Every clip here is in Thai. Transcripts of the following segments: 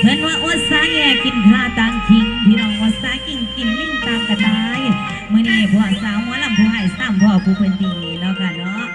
เพิ่นว่าโอซาแงกินข้าตางทิ้งพี่น้องโอซากินกินลิ่งตามกระตายเมื่อนี้พ่อสาวหัวลำผู้ให้ซ้มพ่อผู้เป็นดีเนาะกันเนาะ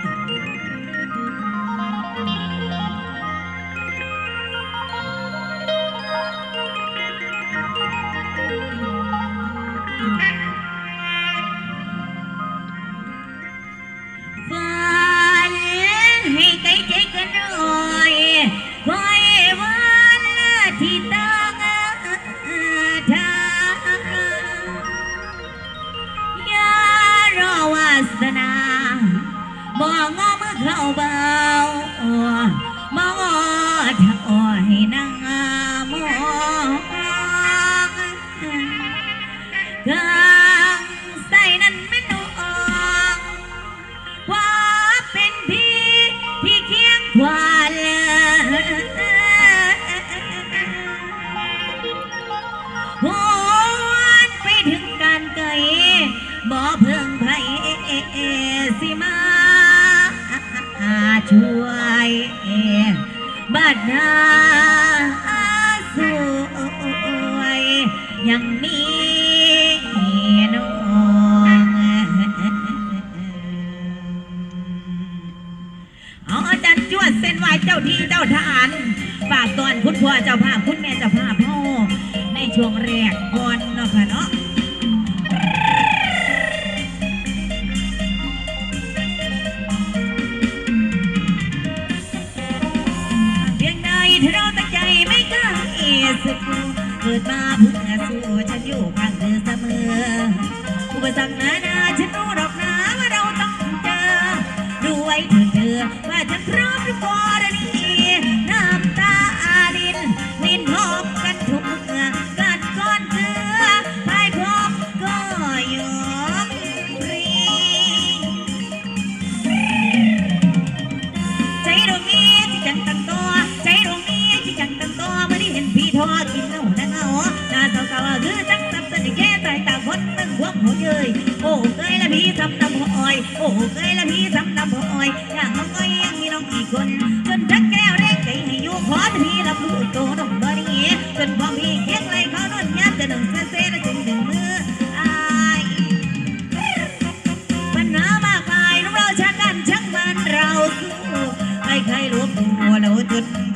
night. เกิดมาเพื่อสู้ฉันอยู่ข้างเธอเสมออุปสรรคหนานาฉันรู้หรอกนะว่าเราต้องเจอด้วยเธอเอว่าฉันพร้อมหรือเปล่า good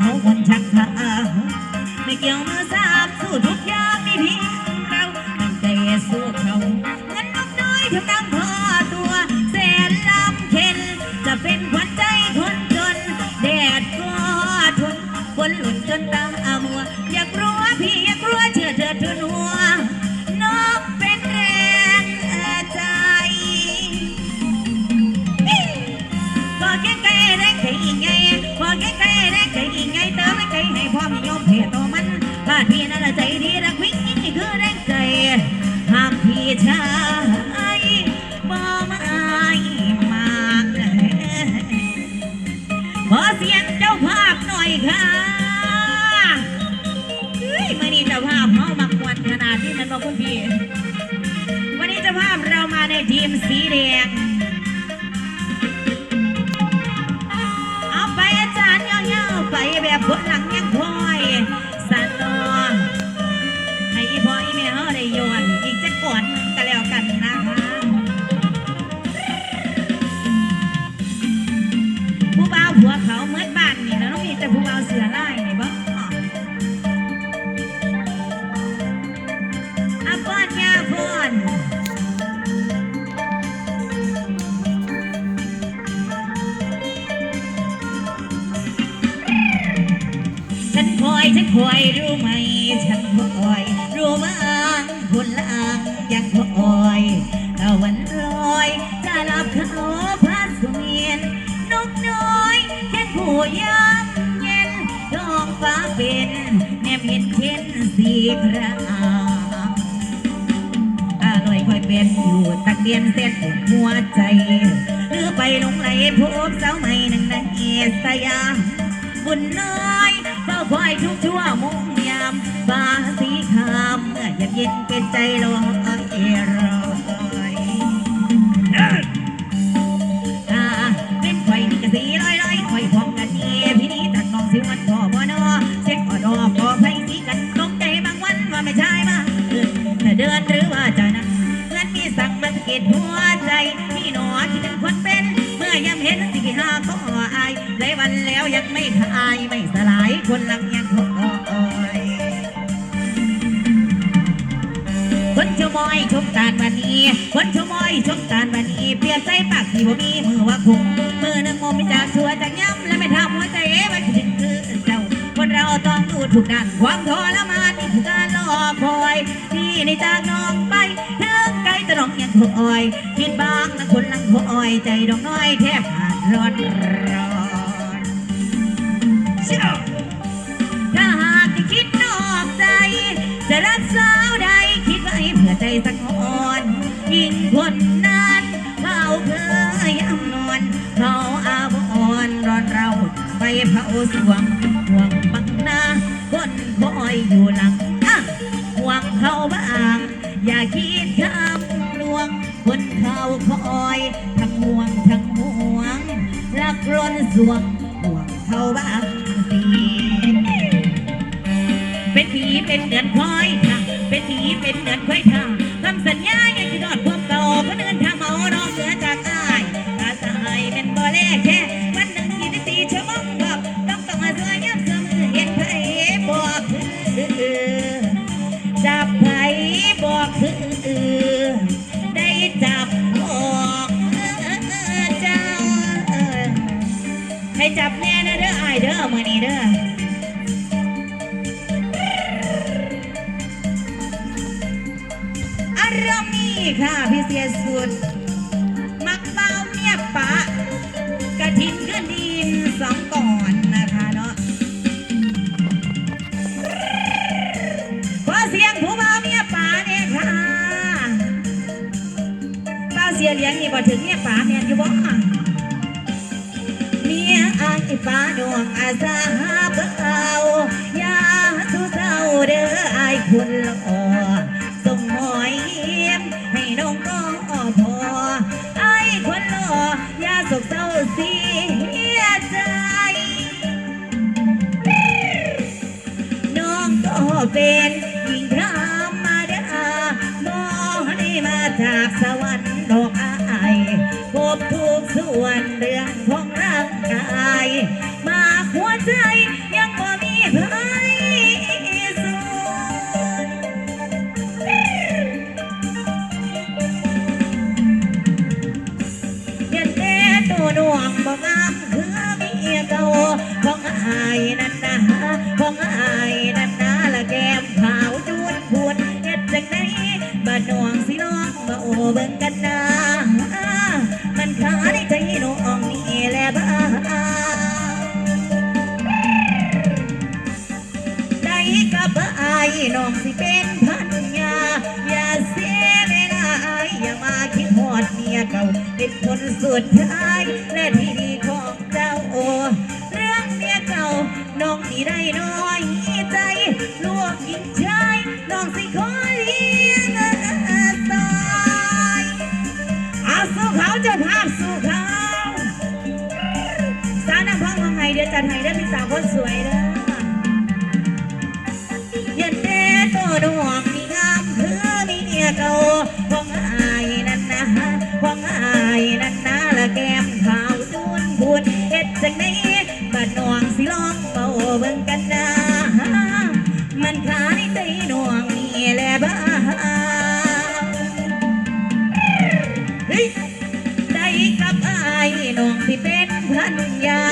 ยัมเย็นท้องฟ้าเป็นแนบเห็นเพ็นสีครางอร่อยค่อยเป็นอยู่ตักเดียนเส้นหัวใจหรือไปลงไหลพบสาวใหม่นังนังเอสยามบุญน้อยเฝ้าคอยทุกชั่วโมงยามฟ้าสีขาวเมื่อยากเย็นเป็นใจลอเอรอ ดหัวใจพี่หนอที่เป็นคนเป็น เมื่อยามเห็นสิ่งที่หาก็อายหลายวันแล้วยังไม่คลายไม่สลายคนลังยังคอยคนชมอยชมตาลวันนี้คนชมอยชมตาลวันนี้ เปรียบใจปากที่บ่มีมือว่าคงมือหนึ่งมอมจากชัวจากย้ำและไม่ทำหัวใจเอ๋ว่าคิดถึงคือเจ้าคนเราต้องดูถูกดันความทรมานนี่คือการรอคอยที่ในจากน้องไป ถึงไกลแต่น้องยังคอยคิดบ้างนะคนลังคอยใจดองน้อยแทบขาดร้อนร้อนถ้าหากจะคิดนอกใจ จะรักสาวใดคิดไว้เพื่อใจสักคนยิ่งคนนั้นเขาเคยอำนวนเขาอาบอ่อนร้อนเราไปเผาสวง คนเขาคอย ทั้งห่วงทั้งห่วงรักล้นสวง จับแน่นะเด้อไอเด้อมือนี้เด้ออารมณ์นี้ค่ะพี่เสียสุด มักเบาเมียปะ กระถินขึ้นดินสองก่อนนะคะเนาะขอเสียงผู้เบาเมียปะเนี่ยค่ะป้าเสียเลี้ยงนี่บ่ถึงเมียปะเมียนอยู่บ่ เมียอายป้าดวงอาสาเบาอย่าสู้เศร้าเด้ออายคุณละอส่งหอยยิ้มให้น้องก็พอไอ้คนหล่ออย่าโศกเศร้าเสียใจ น้องก็เป็นหญิงธรรมดาน้องได้มาจากสว กายมาหัวใจยังบ่มีใครสู้เห็นแต่ตัวดวงบ่งามคือมีเก่าของอายนั่นนะของอายนั่นนะละแก้มขาวจูนพูนเฮ็ดจังไดบ้านน้องสิน้องมาโอเบิ่งกันนะมันขาในใจน้องนี่แหละบ้า องสิเป็นพันยาอย่าเสียเวลาอย่ามาคิดหอดเมียเก่าเป็นคนสุดท้าย และที่ดีของเจ้าโอ เรื่องเมียเก่าน้องนี่ได้น้อยใจลูกหญิงชายน้องสิขอเลี้ยงตายเอาสู้เขาเจะภาพสู้เขาสาวน้ำพังของไงเดี๋ยวจัดให้เด้พี่สาวคนสวยเด้อ ดวงมีงามคือเมียเก่าของอายนั่นนะของอายนั่นนะละแก้มขาวจูนพูดเฮ็ดจังไดบ้านน้องสิลองเบาเบิ่งกันนะมันขายใจน้องนี่แหละบ้าเฮ้ยได้กับอายน้องที่เป็นพันยา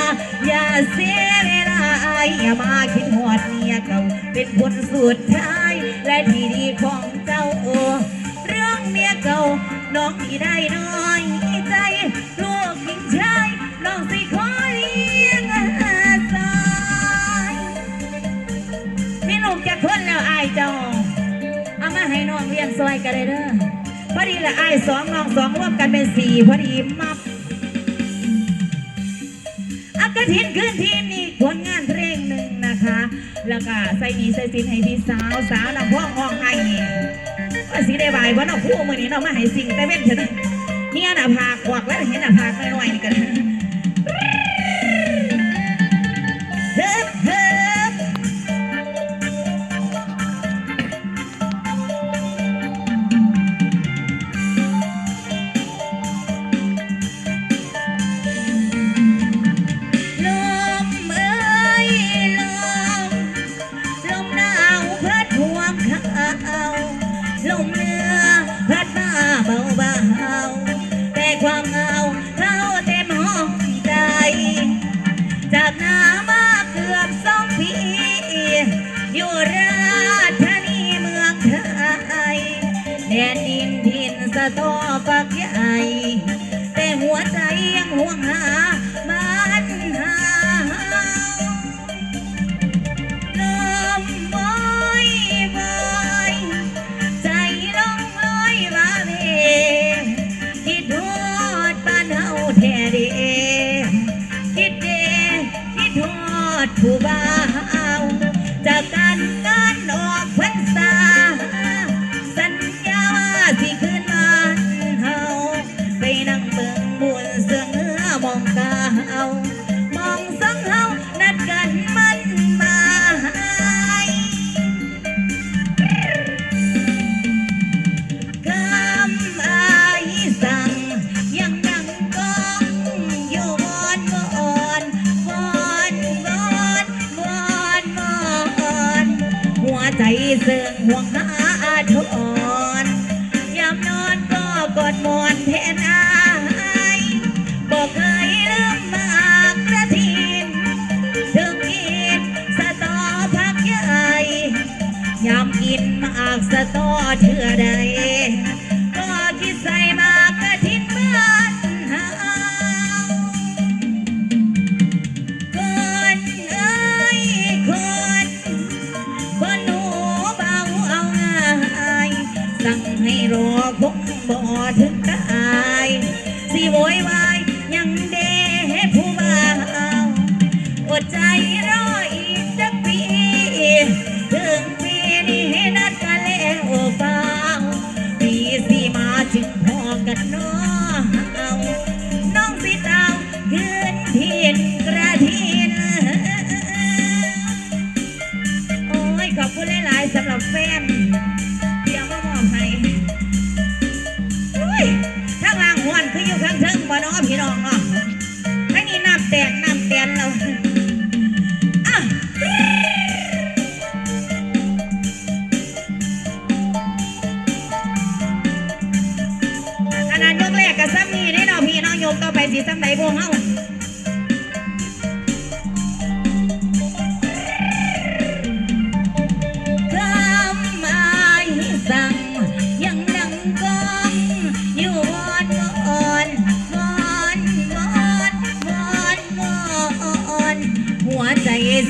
อย่าเสียเวลาอายอย่ามาคิดหอดเมียเก่าเป็นคนสุดท้าย ได้น้อยใจลูกหญิงชายน้องสิขอเลี้ยงสายมีลูกจะคนแล้วอายเจ้าเอามาให้น้องเลี้ยงซอยกันเลยเด้อพอดีละไอ้ายสองน้องสองร่วมกันเป็นสี่พอดีมับอากระถินขึ้นทีนี่ผลงานเพลงหนึ่งนะคะ แล้วก็ใส่หนีใส่สินให้พี่สาวสาวนำพ่องห้องให้ ว่าสีได้บายว่าน้องคู่มือนี้น้องมาให้สิ่งแต่เว้นเถอะนะเนี่ยหน้าผากกวักแล้วเห็นหน้าผากน้อยๆนี่กันเฮ้เฮ้ ใจเสื่อห่วงตาอาทรยามนอนก็กอดมอนแทนอา บอด นาดยกแรกกับซ้ำนี่นี่เราพี่น้องยกต่อไปสีซ้ำไหนพวกเฮา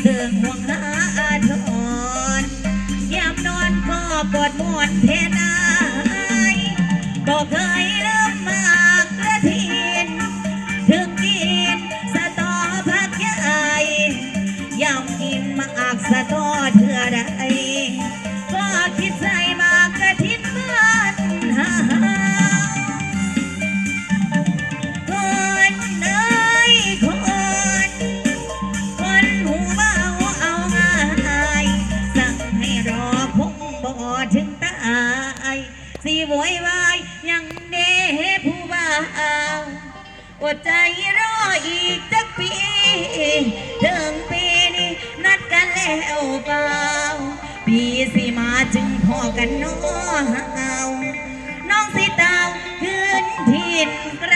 เสื่องห่วหาอาทรยามนอนก็กอดมวเทนายบอกเคย โวยวายยังเดผู้บ่าวอดใจรออีกสักปีถึงปีนี้นัดกันแล้วเปล่าปีสิมาจึงพอกันน้องน้องสิตาวขึ้นถิ่นไกล